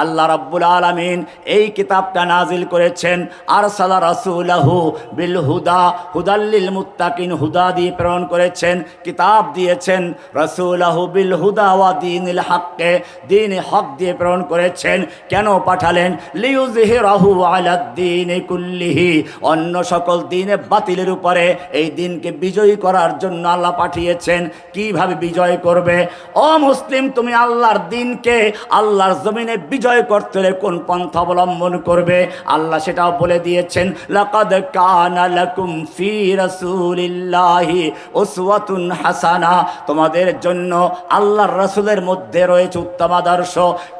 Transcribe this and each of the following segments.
আল্লাহ রাব্বুল আলামিন এই কিতাবটা নাজিল করেছেন আর সালা রাসূলাহু বিল হুদা হুদাল্লিল মুত্তাকিন, হুদা দিয়ে প্রেরণ করেছেন, কিতাব দিয়েছেন, রাসূলাহু বিল হুদা ওয়া দীনিল হককে দিন হক দিয়ে প্রেরণ করেছেন, কেন পাঠালেন? লিউযহিরাহু আলাদ দীনি কুল্লিহি, অন্য সকল দিনে বাতিলের উপরে এই দিনকে বিজয়ী করার জন্য আল্লাহ পাঠিয়েছেন, কীভাবে বিজয় করবে? ও মুসলিম তুমি আল্লাহর দিনকে আল্লাহর জমিনে বিজয় করতে হলে কোন পন্থা অবলম্বন করবে? আল্লাহ সেটাও বলে দিয়েছেন, লাকাদ কানা লাকুম ফি রাসূলিল্লাহি উসওয়াতুন হাসানা। তোমাদের জন্য আল্লাহর রাসূলের মধ্যে রয়েছে উত্তম আদর্শ।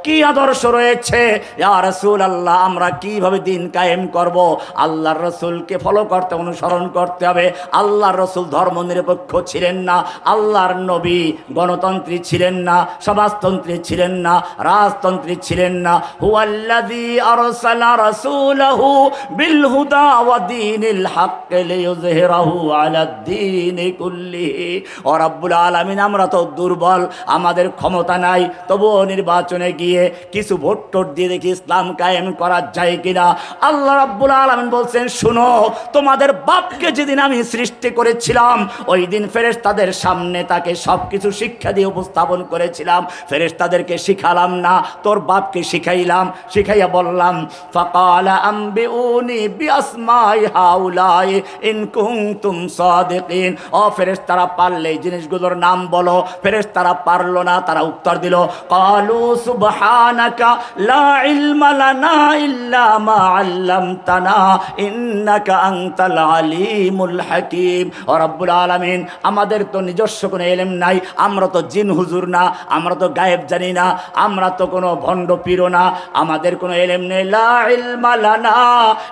কি আদর্শ রয়েছে? ইয়া রাসূলুল্লাহ, আমরা কীভাবে দিন কায়েম করব? আল্লাহর রাসূলকে ফলো করতে, অনুসরণ করতে হবে। আল্লাহর রাসূল ধর্ম নিরপেক্ষ ছিলেন না। আল্লাহর নবী গণতন্ত্রী ছিলেন না, সমাজতন্ত্রী ছিলেন না, রাজতন্ত্রী ছিলেন না। হুয়াল্লাযী আরসালা বিল হুদা ওয়া দীনিল হক লিইয়ুযহিরাহু কুল্লিহি। ও আলামিন, আমরা তো দুর্বল, আমাদের ক্ষমতা নাই, তবুও নির্বাচনে গিয়ে কিছু দিয়ে দেখি ইসলাম কায়েম করা যায় কিনা। আল্লাহ রাব্বুল আলামিন বলছেন, শুনো, তোমাদের বাপকে যেদিন আমি সৃষ্টি করেছিলাম, ওই দিন ফেরেশতাদের সামনে তাকে সব কিছু শিক্ষা দিয়ে উপস্থাপন করেছিলাম। ফেরেশ তাদেরকে শিখালাম না তোর বাপকে শিখাইলাম, শিখাইয়া বললাম, ফাকালা আম্বিউনি বিআসমাই হাউলাই ইন কুনতুম সাদিকিন। ও ফেরেশতারা পারলে এই জিনিসগুলোর নাম বলো। ফেরেশতারা পারল না, তারা উত্তর দিল, কালু সুবহানাকা লা ইলমা লানা ইল্লা মা আল্লামতানা ইন্নাকা আনতাল আলিমুল হাকিম। ও রব্বুল আলামিন, আমাদের তো নিজস্ব কোনো এলেম নাই, আমরা তো জিন হুজুর না, আমরা তো গায়েব জানি না, আমরা তো কোনো ভণ্ড পীরও না। আমাদের কোনো এলেম নেই। লা ইলমা লানা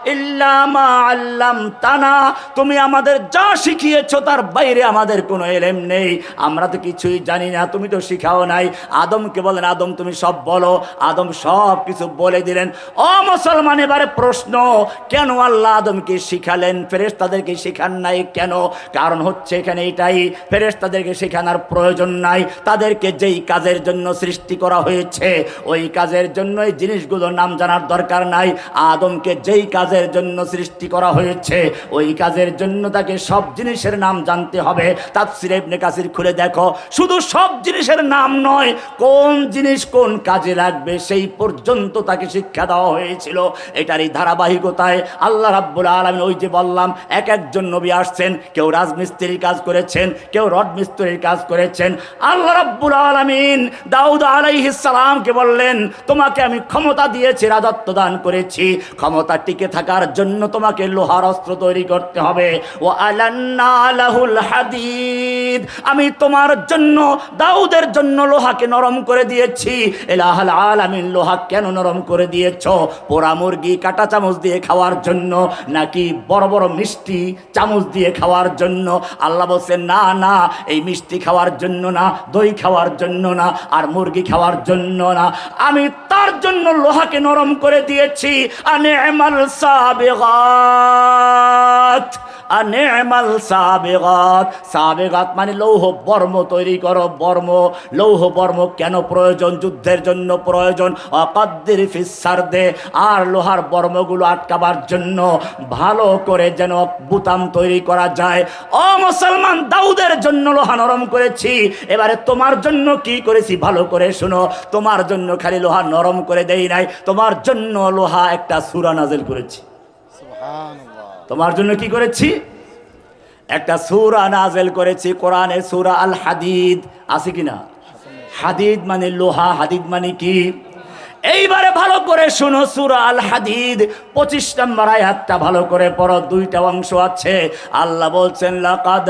ইল্লা মা আল্লামতানা। তুমি আমাদের যা শিখিয়েছ তার বাইরে আমাদের কোনো এলেম নেই। আমরা তো কিছুই জানি না, তুমি তো শিখাও নাই। আদমকে বলেন, আদম তুমি সব বলো। আদম সব কিছু বলে দিলেন। ও মুসলমান, এবারে প্রশ্ন, কেন আল্লাহ আদমকে শিখালেন? ফেরেস তাদেরকে শেখান নাই কেন? কারণ হচ্ছে এখানে এটাই ফেরেস তাদেরকে শেখানোর প্রয়োজন নাই। তাদেরকে যেই কাজের জন্য সৃষ্টি করা হয়েছে ওই কাজের জন্য এই জিনিসগুলোর নাম জানার দরকার নাই। আদমকে যেই কাজের জন্য সৃষ্টি করা হয়েছে, ওই কাজের জন্য তাকে সব জিনিসের নাম জানতে হবে। তাফসির ইবনে কাসির খুলে দেখো, শুধু সব জিনিসের নাম নয়, কোন জিনিস কোন কাজে লাগবে সেই পর্যন্ত তাকে শিক্ষা দেওয়া হয়েছিল। এটারই ধারাবাহিকতায় আল্লাহ রাব্বুল আলামিন ওই যে বললাম, এক একজন নবী আসছেন, কেউ রাজমিস্ত্রির কাজ করেছেন, কেউ রড মিস্ত্রির কাজ করেছেন। আল্লাহ রাব্বুল আলামিন দাউদ আলাইহিস সালামকে বললেন, তোমাকে আমি ক্ষমতা দিয়েছি, রাজত্ব দান করেছি। ক্ষমতা টিকে থাকার জন্য তোমাকে লোহার অস্ত্র তৈরি করতে হবে। ও আলান্না লাহুল হাদিদ, আমি তোমার জন্য, দাউদের জন্য লোহাকে নরম করে দিয়েছি। এলাহাল আলামিন, লোহা কেন নরম করে দিয়েছ? পোড়া মুরগি কাটা চামচ দিয়ে খাওয়ার জন্য, নাকি বড় বড় মিষ্টি চামচ দিয়ে খাওয়ার জন্য? আল্লাহ বলছেন, না না, এই মিষ্টি খাওয়ার জন্য না, দই খাওয়ার জন্য না, আর মুরগি খাওয়ার জন্য না। আমি তার জন্য লোহাকে নরম করে দিয়েছি। আনে এমাল সাবেগাত। আনেমাল সাবেগাত। সাবেগাত মানে লৌহ বর্ম তৈরি করো, বর্ম। লৌহ বর্ম কেন প্রয়োজন? যুদ্ধের জন্য প্রয়োজন। অকাদ্দির ফিসার দে আর লোহার বর্মগুলো আটকাবার জন্য। ভালো করে যেন বুতাম তৈরি করা যায়। ও মুসলমান, দাউদের জন্য লোহা নরম করেছি। এবারে তোমার জন্য কি করেছি ভালো করে শোনো। তোমার জন্য খালি লোহা নরম করে দেই নাই। তোমার জন্য লোহা একটা সুরা নাজেল করেছি। তোমার জন্য কি করেছি? একটা সুরা নাজেল করেছি, কোরআনের সুরা আল হাদিদ আছে কিনা হাদিদ মানে লোহা, হাদিদ মানে কি? এইবারে ভালো করে শুনো সুরা আল হাদিদ পঁচিশ নম্বর আয়াতটা ভালো করে পড়ো, দুইটা অংশ আছে। আল্লাহ বলছেন, লাকাদ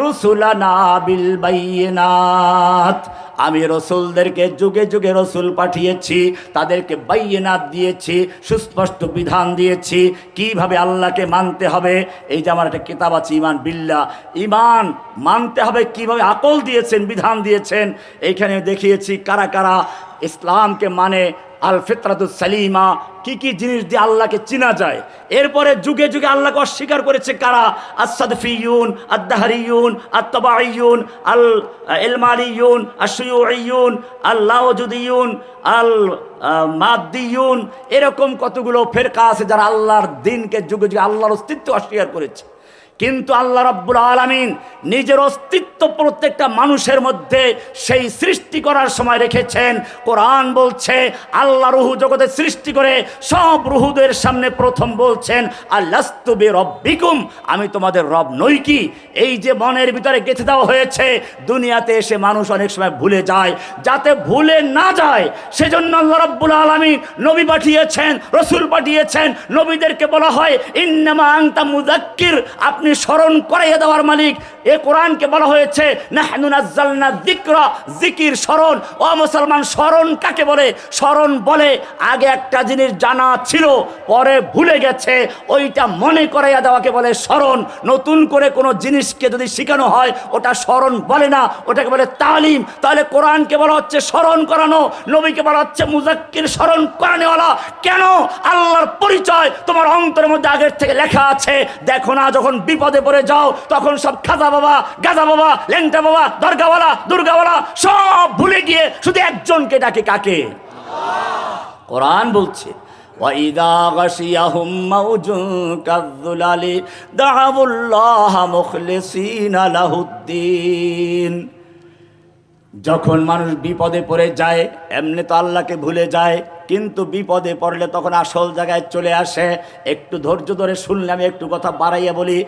রুসুলানা বিল বাইয়িনাত আমি রসুলদেরকে যুগে যুগে রসুল পাঠিয়েছি, তাদেরকে বাইয়েনাত দিয়েছি, সুস্পষ্ট বিধান দিয়েছি, কীভাবে আল্লাহকে মানতে হবে। এই যে আমার একটা কিতাব আছে ইমান বিল্লা ইমান মানতে হবে, কীভাবে আকল দিয়েছেন, বিধান দিয়েছেন, এইখানে দেখিয়েছি কারা কারা ইসলামকে মানে আল ফিতরাতুস সালিমা, কি কি জিনিস দিয়ে আল্লাহকে চিনা যায়। এরপরে যুগে যুগে আল্লাহকে অস্বীকার করেছে কারা? আসাদফিউন আদাহারিউন আত্তবাইউন আল এলমারিউন আশুয়ুন আল্লাহজুদিউন আল মাদ্দিউন এরকম কতগুলো ফেরকা আছে যারা আল্লাহর দিনকে যুগে যুগে আল্লাহর অস্তিত্ব অস্বীকার করেছে। কিন্তু আল্লাহ রাব্বুল আলামিন নিজের অস্তিত্ব প্রত্যেকটা মানুষের মধ্যে সেই সৃষ্টি করার সময় রেখেছেন। কোরআন বলছে, আল্লাহ রুহু জগতে সৃষ্টি করে সব রুহুদের সামনে প্রথম বলছেন আল্লাস্তুবি রব্বিকুম আমি তোমাদের রব নই কি? এই যে মনের ভিতরে গেঁথে দেওয়া হয়েছে, দুনিয়াতে এসে মানুষ অনেক সময় ভুলে যায়। যাতে ভুলে না যায়, সেজন্য আল্লাহ রাব্বুল আলামিন নবী পাঠিয়েছেন, রসুল পাঠিয়েছেন, নবীদেরকে বলা হয়, ইন্নামা আংতা মুজাক্কির আপনি স্মরণ করাইয়া দেওয়ার মালিক। এ কোরআনকে বলা হয়েছে জিকির স্মরণ। ও মুসলমান, স্মরণ কাকে বলে? স্মরণ বলে, আগে একটা জিনিস জানা ছিল, পরে ভুলে গেছে, ওইটা মনে করাইয়া দেওয়াকে বলে স্মরণ। নতুন করে কোনো জিনিসকে যদি শেখানো হয়, ওটা স্মরণ বলে না, ওটাকে বলে তালিম। তাহলে কোরআনকে বলা হচ্ছে স্মরণ করানো, নবীকে বলা হচ্ছে মুজাক্কির স্মরণ করানোওয়ালা। কেন? আল্লাহর পরিচয় তোমার অন্তরের মধ্যে আগের থেকে লেখা আছে। দেখো না, যখন বিপদে পড়ে যাও তখন সব খাজা বাবা গাজা বাবা লেংটা বাবা দরগাওয়ালা দুর্গাওয়ালা সব ভুলে গিয়ে শুধু একজনকে ডাকে কাকে কোরআন বলছে وَإِذَا غَشِيَهُم مَّوْجٌ كَالظُّلَالِ دَعَوُا اللَّهَ مُخْلِصِينَ لَهُ الدِّينَ যখন মানুষ বিপদে পড়ে যায় এমনি তো আল্লাহকে ভুলে যায় কিন্তু বিপদে পড়লে তখন আসল জায়গায় চলে আসে। একটু ধৈর্য ধরে শুনলে আমি একটু কথা বাড়াইয়া বলি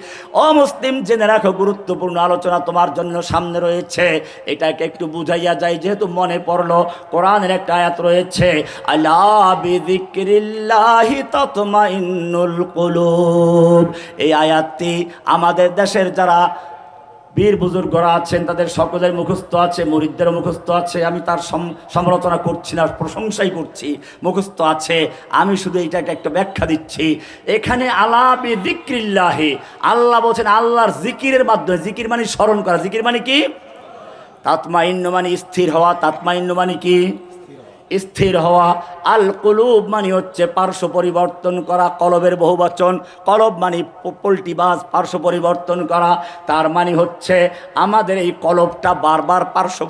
অমুসলিম জেনে রাখো, গুরুত্বপূর্ণ আলোচনা তোমার জন্য সামনে রয়েছে। এটাকে একটু বুঝাইয়া যায় যেহেতু মনে পড়ল, কোরআনের একটা আয়াত রয়েছে, আল্লাহ এই আয়াতটি আমাদের দেশের যারা বীর বুজুর্গরা আছেন, তাদের সকলের মুখস্থ আছে, মরিদদের মুখস্থ আছে, আমি তার সম- সমালোচনা করছি না, প্রশংসাই করছি, মুখস্থ আছে, আমি শুধু এটাকে একটা ব্যাখ্যা দিচ্ছি। এখানে আলাপি জিক্রিল্লাহে আল্লাহ বলছেন আল্লাহর জিকিরের মাধ্যমে জিকির মানে স্মরণ করা জিকির মানে কি? তাৎমাইন্য মানে স্থির হওয়া তাৎমাইন্য মানে কি? স্থির হওয়া। আল কুলুব মানে হচ্ছে পার্শ্ব পরিবর্তন করা, কলবের বহুবচন। কলব মানে পোল্টিবাজ পার্শ্ব পরিবর্তন করা। তার মানে হচ্ছে আমাদের এই কলবটা বারবার পার্শ্ব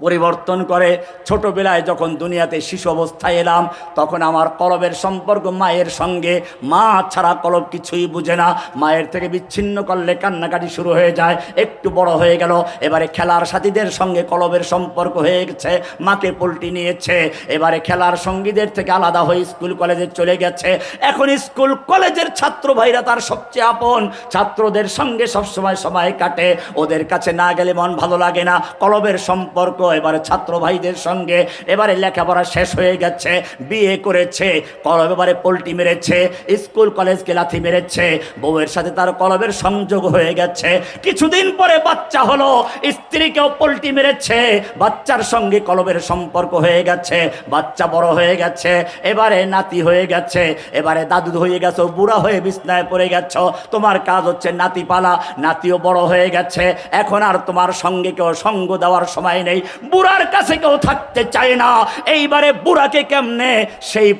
পরিবর্তন করে। ছোটবেলায় যখন দুনিয়াতে শিশু অবস্থায় এলাম, তখন আমার কলবের সম্পর্ক মায়ের সঙ্গে। মা ছাড়া কলব কিছুই বুঝে না। মায়ের থেকে বিচ্ছিন্ন করলে কান্নাকাটি শুরু হয়ে যায়, একটু বড় হয়ে গেল। এবারে খেলার সাথীদের সঙ্গে কলবের সম্পর্ক হয়ে গেছে, মাকে পোল্টি নিয়েছে। এবারে খেলার সঙ্গীদের থেকে আলাদা হয়ে স্কুল কলেজে চলে গেছে। এখন স্কুল কলেজের ছাত্র ভাইরা তার সবচেয়ে আপন। ছাত্রদের সঙ্গে সবসময় সময় কাটে। ওদের কাছে না গেলে মন ভালো লাগে না। কলবের সম্পর্ক এবারে ছাত্র ভাইদের সঙ্গে এবারে লেখাপড়া শেষ হয়ে গেছে, বিয়ে করেছে কলব এবারে পোল্টি মেরেছে, স্কুল কলেজকে লাথি মেরেছে, বউয়ের সাথে তার কলবের সংযোগ হয়ে গেছে। কিছুদিন পরে বাচ্চা হলো, স্ত্রীকেও পোল্টি মেরেছে, বাচ্চার সঙ্গে কলবের সম্পর্ক হয়ে গেছে, বাচ্চা বড় হয়ে গেছে, এবারে নাতি হয়ে গেছে, এবারে দাদু হয়ে গেছো, বুড়া হয়ে বিছনায় পড়ে গেছ, তোমার কাজ হচ্ছে নাতি পালা নাতিও বড় হয়ে গেছে, এখন আর তোমার সঙ্গে কেউ সঙ্গ দেওয়ার সময় নেই। বুড়ার কাছে কেউ থাকতে চায় না। এইবারে বুড়াকে কেমনে সেই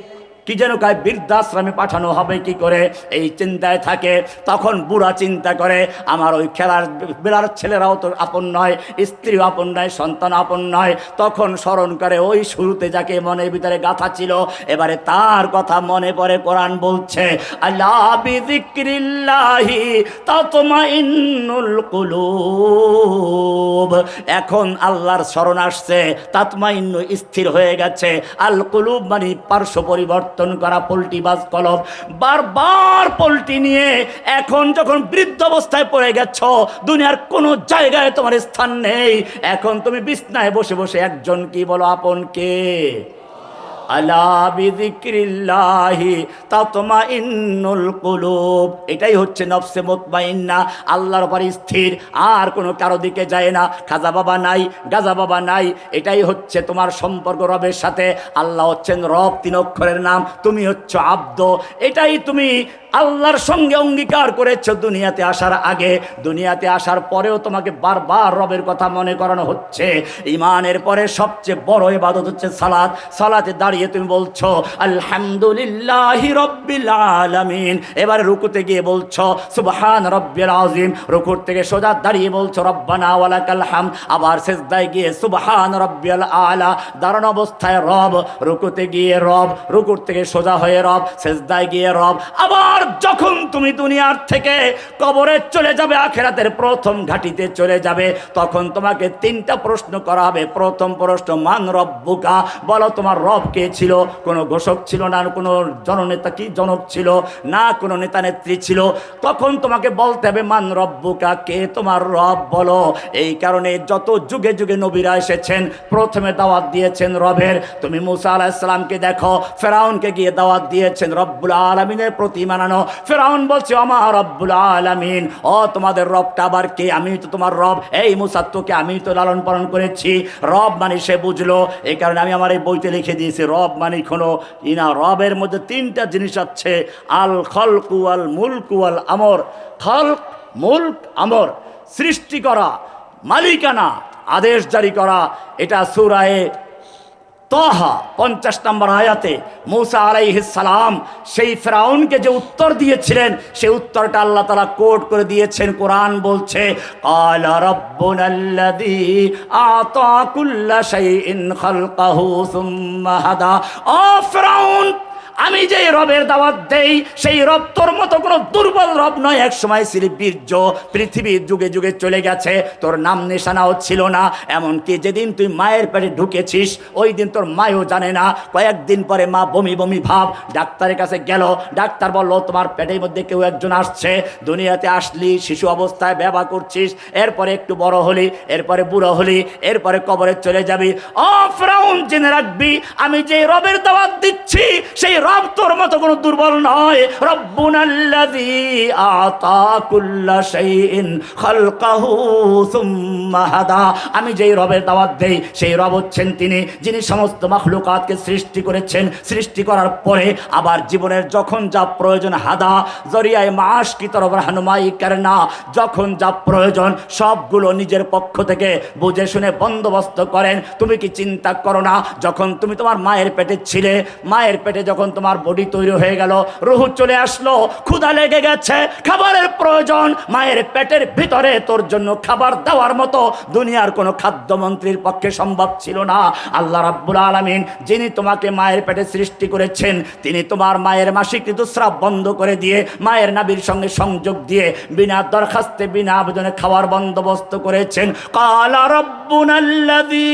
কি যেন কায় বৃদ্ধাশ্রমে পাঠানো হবে, কি করে? এই চিন্তায় থাকে, তখন বুড়া চিন্তা করে, আমার ওই খেলার বেলার ছেলেরাও তো আপন নয় স্ত্রী আপন নয়, সন্তান আপন নয়। তখন স্মরণ করে, ওই শুরুতে যাকে মনের ভিতরে গাথা ছিল, এবারে তার কথা মনে পড়ে, কোরআন বলছে এখন আল্লাহর স্মরণ আসছে তাতমাইন্য স্থির হয়ে গেছে। আল কুলুব মানে পার্শ্ব পরিবর্তন। করা পোলট্রিবাজ কলব বারবার পোলট্রি নিয়ে এখন যখন বৃদ্ধ অবস্থায় পড়ে গেছ, দুনিয়ার কোনো জায়গায় তোমার স্থান নেই। এখন তুমি বিছনায় বসে বসে একজন কি বলো, আপন কে? আলা বিযিক্রিল্লাহি তাতমাইন্নুল কুলুব। এটাই হচ্ছে নফসে মোতমাইন্না, আল্লাহর উপর স্থির, আর কোনো কারও দিকে যায় না। খাজা বাবা নাই, গাজা বাবা নাই, এটাই হচ্ছে তোমার সম্পর্ক রবের সাথে। আল্লাহ হচ্ছেন রব, তিন অক্ষরের নাম, তুমি হচ্ছ আব্দ। এটাই তুমি আল্লাহর সঙ্গে অঙ্গীকার করেছ দুনিয়াতে আসার আগে। দুনিয়াতে আসার পরেও তোমাকে বারবার রবের কথা মনে করানো হচ্ছে। ইমানের পরে সবচেয়ে বড় ইবাদত হচ্ছে সালাত। সালাতে দাঁড়িয়ে তুমি বলছো, আলহামদুলিল্লাহ রব্বিল আলামিন। এবারে রুকুতে গিয়ে বলছো, সুবহান রব্বিল আজিম রুকুর থেকে সোজা দাঁড়িয়ে বলছো, রব্বানা ওয়ালাকাল হাম আবার সেজদায় গিয়ে, সুবহান রব্বিল আলা। দাঁড়ানো অবস্থায় রব, রুকুতে গিয়ে রব, রুকুর থেকে সোজা হয়ে রব, সেজদায় গিয়ে রব। আবার যখন তুমি দুনিয়ার থেকে কবরে চলে যাবে, আখেরাতের প্রথম ঘাটিতে চলে যাবে, তখন তোমাকে তিনটা প্রশ্ন করা হবে। প্রথম প্রশ্ন, মান রব্বুকা? বলো, তোমার রব কে ছিল? কোনো ঘোষক ছিল না, কোনো জননেতা কি জনক ছিল? না, কোনো নেতা নেত্রী ছিল? তখন তোমাকে বলতে হবে, মান রব্বুকা, কে তোমার রব? বলো। এই কারণে যত যুগে যুগে নবীরা এসেছেন, প্রথমে দাওয়াত দিয়েছেন রবের। তুমি মুসা আলাহিসাল্লামকে দেখো, ফেরাউনকে গিয়ে দাওয়াত দিয়েছেন রব্বুল আলমিনের প্রতি মানানো ফেরাউন বলছে আমার রব্বুল আলমিন। ও, তোমাদের রবটা আবার কে? আমি তো তোমার রব। এই মুসাত্তকে আমি তো লালন পালন করেছি। রব মানে সে বুঝলো, এই কারণে আমি আমার এই বইতে লিখে দিয়েছি, রব মানে কোনো ইনা রবের মধ্যে তিনটা জিনিস আছে। আল খলকু, আল মুলকু, আল আমর। খলক, মুলক, আমর, সৃষ্টি করা, মালিকানা, আদেশ জারি করা। এটা সুরায়ে তহা পঞ্চাশ নম্বর আয়াতে মৌসা সালাম সেই ফেরাউনকে যে উত্তর দিয়েছিলেন সেই উত্তরটা আল্লাহ তালা কোট করে দিয়েছেন, কোরআন বলছে ফেরাউন আমি যে রবের দাওয়াত দেই, সেই রব তোর মতো কোনো দুর্বল রব নয়। এক সময় ছিলি বীর্য পৃথিবীর যুগে যুগে চলে গেছে, তোর নাম নিশানাও ছিল না। এমনকি যেদিন তুই মায়ের পেটে ঢুকেছিস, ওই দিন তোর মায়ও জানে না। কয়েকদিন পরে মা বমি বমি ভাব ডাক্তারের কাছে গেল। ডাক্তার বলল, তোমার পেটের মধ্যে কেউ একজন আসছে। দুনিয়াতে আসলি, শিশু অবস্থায় ব্যবহার করছিস, এরপরে একটু বড় হলি, এরপরে বুড়ো হলি, এরপরে কবরে চলে যাবি। ও ফ্রাউন জেনে রাখবি, আমি যে রবের দাওয়াত দিচ্ছি, সেই রব তোর মতো কোনো দুর্বল নয়। রব্বুনাল্লাযী আতা কুল্লা শাইইন খালকাহু সুম্মা হাদা। আমি যেই রবের দাওয়াত দেই, সেই রব হচ্ছেন তিনি, যিনি সমস্ত মাখলুকাতকে সৃষ্টি করেছেন। সৃষ্টি করার পরে আবার জীবনের যখন যা প্রয়োজন হাদা, জরিয়ায় মাস কি তরফ হানুমাই না যখন যা প্রয়োজন, সবগুলো নিজের পক্ষ থেকে বুঝে শুনে বন্দোবস্ত করেন। তুমি কি চিন্তা করো না, যখন তুমি তোমার মায়ের পেটে ছিলে, মায়ের পেটে যখন তোমার বডি তৈরি হয়ে গেল। রুহু চলে আসলো, ক্ষুধা লেগে গেছে, খাবারের প্রয়োজন, মায়ের পেটের ভিতরে তোর জন্য খাবার দেওয়ার মতো দুনিয়ার কোনো খাদ্যমন্ত্রীর পক্ষে সম্ভব ছিল না। আল্লাহ রাব্বুল আলামিন, যিনি তোমাকে মায়ের পেটে সৃষ্টি করেছেন, তিনি তোমার মায়ের মাসিক ঋতুস্রাব বন্ধ করে দিয়ে, মায়ের নাবির সঙ্গে সংযোগ দিয়ে, বিনা দরখাস্তে, বিনা আবেদনে খাওয়ার বন্দোবস্ত করেছেন। কালা রব্বুনাল্লাযী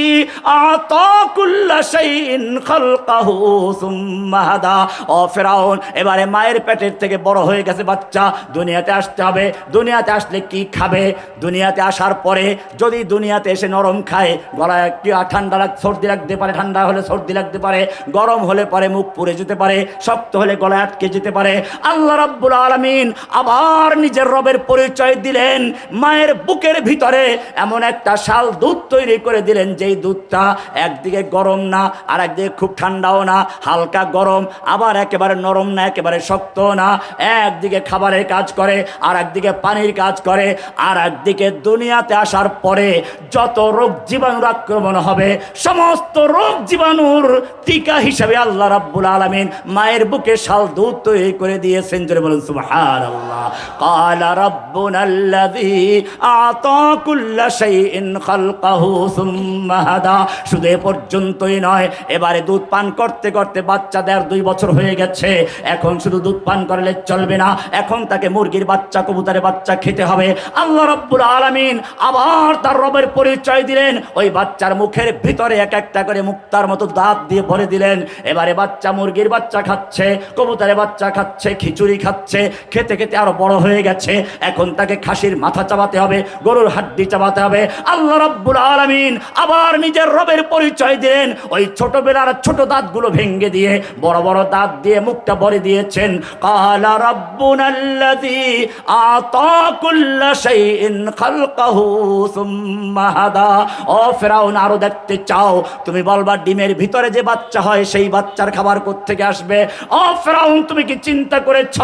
আতা কুল্লা শাইইন খালকাহু সুম্মা হাদা। ও ফেরাউন, এবারে মায়ের পেটের থেকে বড় হয়ে গেছে বাচ্চা, দুনিয়াতে আসতে হবে। দুনিয়াতে আসলে কি খাবে? দুনিয়াতে আসার পরে যদি দুনিয়াতে এসে নরম খায়, গলায় কি ঠান্ডা লাগ, সর্দি লাগতে পারে, ঠান্ডা হলে সর্দি লাগতে পারে, গরম হলে পরে মুখ পুড়ে যেতে পারে, শক্ত হলে গলায় আটকে যেতে পারে, আল্লাহ রাব্বুল আলামিন আবার নিজের রবের পরিচয় দিলেন, মায়ের বুকের ভিতরে এমন একটা শাল দুধ তৈরি করে দিলেন, যেই দুধটা একদিকে গরম না আর একদিকে খুব ঠান্ডাও না, হালকা গরম আবার একেবারে নরম না, একেবারে শক্ত না। একদিকে খাবারের কাজ করে আর একদিকে পানির কাজ করে আর একদিকে দুনিয়াতে আসার পরে যত রোগ জীবাণুর আক্রমণ হবে, সমস্ত রোগ জীবাণুর টিকা হিসাবে আল্লাহ রাব্বুল আলামিন মায়ের বুকে শাল দুধ তৈরি করে দিয়েছেন। জোরে বলুন কালা আতা শাইইন খালকাহু সুম্মা হাদা। শুধু এ পর্যন্তই নয়, এবারে দুধ পান করতে করতে বাচ্চা দেড় দুই বছর হয়ে গেছে। এখন শুধু দুধ পান করলে চলবে না। এখন তাকে মুরগির বাচ্চা, কবুতরের বাচ্চা খেতে হবে। আল্লাহ রব্বুল আলামিন আবার তার রবের পরিচয় দিলেন। ওই বাচ্চার মুখের ভিতরে এক একটা করে মুক্তার মতো দাঁত দিয়ে ভরে দিলেন। এবারে বাচ্চা মুরগির বাচ্চা খাচ্ছে, কবুতরের বাচ্চা খাচ্ছে, খিচুড়ি খাচ্ছে, খেতে খেতে আরও বড় হয়ে গেছে। এখন তাকে খাসির মাথা চাবাতে হবে, গরুর হাড্ডি চাবাতে হবে। আল্লাহ রব্বুল আলামিন আবার নিজের রবের পরিচয় দিলেন। ওই ছোটবেলার ছোট দাঁতগুলো ভেঙে দিয়ে বড় বড় বড় দাঁত দিয়ে মুখটা ভরে দিয়েছেন। কালা রব্বুনাল্লাযী আতা কুল্লা শাইইন খালকাহু সুম্মা হাদা। ও ফেরাউন, আরও দেখতে চাও, তুমি বলবা ডিমের ভিতরে যে বাচ্চা হয়, সেই বাচ্চার খাবার কোত্থেকে আসবে? ও ফেরাউন, তুমি কি চিন্তা করেছ?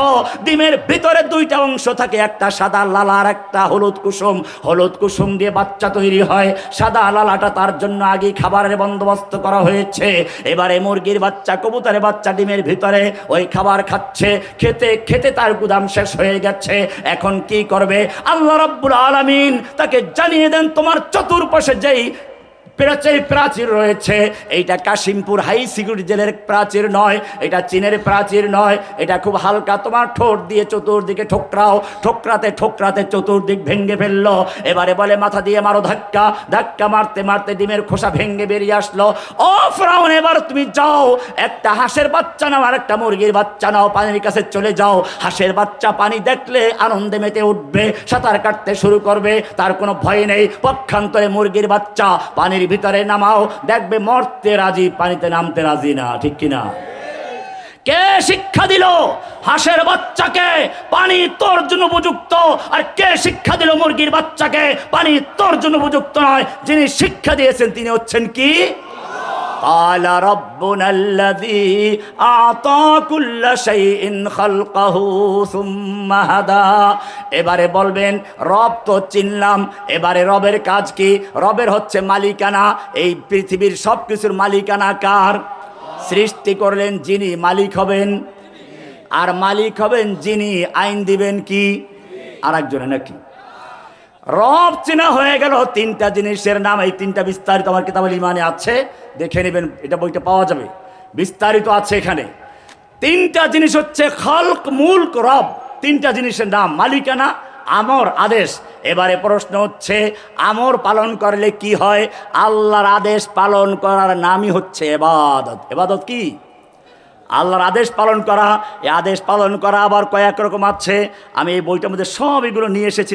ডিমের ভিতরে দুইটা অংশ থাকে, একটা সাদা লালা আর একটা হলুদ কুসুম। হলুদ কুসুম দিয়ে বাচ্চা তৈরি হয়। সাদা লালাটা তার জন্য আগে খাবারের বন্দোবস্ত করা হয়েছে। এবারে মুরগির বাচ্চা, কবুতরের বাচ্চা ডিমের ভিতরে ওই খাবার খাচ্ছে, খেতে খেতে তার গুদাম শেষ হয়ে গেছে। এখন কি করবে? আল্লাহ রব্বুল আলমিন তাকে জানিয়ে দেন, তোমার চতুর্পাশে যেই প্রাচীর প্রাচীর রয়েছে। এইটা কাশিমপুর হাই সিকিউরিটি জেলের প্রাচীর নয়, এটা চীনের প্রাচীর নয়, এটা খুব হালকা তোমার ঠোঁট দিয়ে চতুর্দিকে ঠোকরাও, ঠোকরাতে ঠোকরাতে চতুর্দিক ভেঙ্গে ফেলল। এবারে বলে মাথা দিয়ে মারো ধাক্কা ধাক্কা মারতে মারতে ডিমের খোসা ভেঙ্গে বেরিয়ে আসলো। ও ফ্রাউন, এবার তুমি যাও, একটা হাঁসের বাচ্চা নাও আর একটা মুরগির বাচ্চা নাও, পানির কাছে চলে যাও। হাঁসের বাচ্চা পানি দেখলে আনন্দে মেতে উঠবে, সাঁতার কাটতে শুরু করবে, তার কোনো ভয় নেই। পক্ষান্তরে মুরগির বাচ্চা পানির ভিতরে নামাও, দেখবে মরতে রাজি, পানিতে নামতে রাজি না, ঠিক কিনা? কে শিক্ষা দিল হাঁসের বাচ্চাকে? পানি তোর জন্য উপযুক্ত। আর কে শিক্ষা দিল মুরগির বাচ্চাকে? পানি তোর জন্য উপযুক্ত নয়। যিনি শিক্ষা দিয়েছেন, তিনি হচ্ছেন কি? قال ربنا الذي أعطى كل شيء خلقه ثم هدى. এবারে বলবেন, রব তো চিনলাম। এবারে রবের কাজ কি? রবের হচ্ছে মালিকানা। এই পৃথিবীর সব কিছুর মালিকানা কার? সৃষ্টি করলেন যিনি মালিক হবেন। আর মালিক হবেন যিনি, আইন দিবেন কি? আর একজনে নাকি? রব চেনা হয়ে গেল, তিনটা জিনিসের নাম, এই তিনটা বিস্তারিত আমার কিতাবুল ইমানে আছে, দেখে নেবেন, এটা বইটা পাওয়া যাবে। বিস্তারিত আছে এখানে। তিনটা জিনিস হচ্ছে খালক, মুলক, রব। তিনটা জিনিসের নাম, মালিকানা, আমর, আদেশ। এবারে প্রশ্ন হচ্ছে, আমর পালন করলে কি হয়? আল্লাহর আদেশ পালন করার নামই হচ্ছে এবাদত। এবাদত কি? আল্লাহর আদেশ পালন করা, এই আদেশ পালন করা আবার কয়েক রকম আছে। আমি এই বইটার মধ্যে সব এগুলো নিয়ে এসেছি।